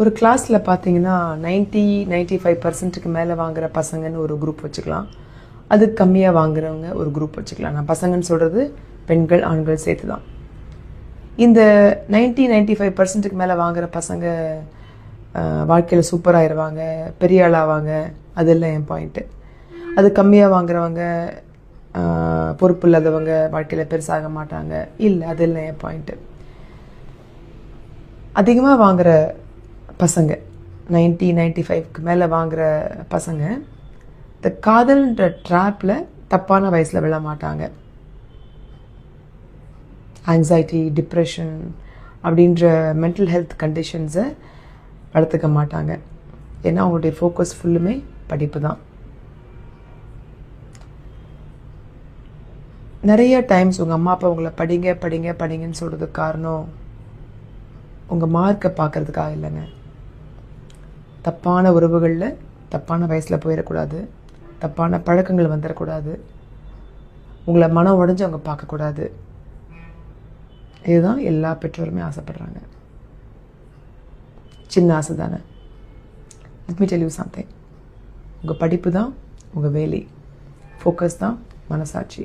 ஒரு கிளாஸில் பார்த்தீங்கன்னா 90 95% ஃபைவ் பர்சன்ட்டுக்கு மேலே வாங்குகிற பசங்கன்னு ஒரு குரூப் வச்சுக்கலாம். அது கம்மியாக வாங்குறவங்க ஒரு குரூப் வச்சுக்கலாம். நான் பசங்கன்னு சொல்கிறது பெண்கள் ஆண்கள் சேர்த்து தான் இந்த 90 95% ஃபைவ் பர்சன்ட்டுக்கு மேலே வாங்குகிற பசங்க வாழ்க்கையில் சூப்பராகிடுவாங்க பெரிய ஆளாவாங்க. அதெல்லாம் என் பாயிண்ட்டு அது கம்மியாக வாங்குறவங்க பொறுப்பு இல்லாதவங்க வாழ்க்கையில் பெருசாக மாட்டாங்க. இல்லை அதெல்லாம் என் பாயிண்ட்டு அதிகமாக வாங்குகிற பசங்க. 90 95 ஃபைவ்க்கு மேலே வாங்குகிற பசங்க இந்த காதல்ன்ற ட்ராப்பில் தப்பான வயசில் விழ மாட்டாங்க. ஆங்ஸைட்டி டிப்ரெஷன் அப்படின்ற மென்டல் ஹெல்த் கண்டிஷன்ஸை வளர்த்துக்க மாட்டாங்க. ஏன்னா அவங்களுடைய ஃபோக்கஸ் ஃபுல்லுமே படிப்பு தான். நிறைய டைம்ஸ் உங்கள் அம்மா அப்பா உங்களை படிங்க படிங்க படிங்கன்னு சொல்கிறதுக்கு காரணம் உங்கள் மார்க்கை பார்க்கறதுக்காக இல்லைங்க. தப்பான உறவுகளில் தப்பான வயசில் போயிடக்கூடாது. தப்பான பழக்கங்கள் வந்துடக்கூடாது. உங்களை மனம் உடஞ்சி அவங்க பார்க்கக்கூடாது. இதுதான் எல்லா பெற்றோருமே ஆசைப்படுறாங்க. சின்ன ஆசை தானே let me tell உங்கள் படிப்பு தான் உங்கள் வேலை. ஃபோக்கஸ் தான் மனசாட்சி.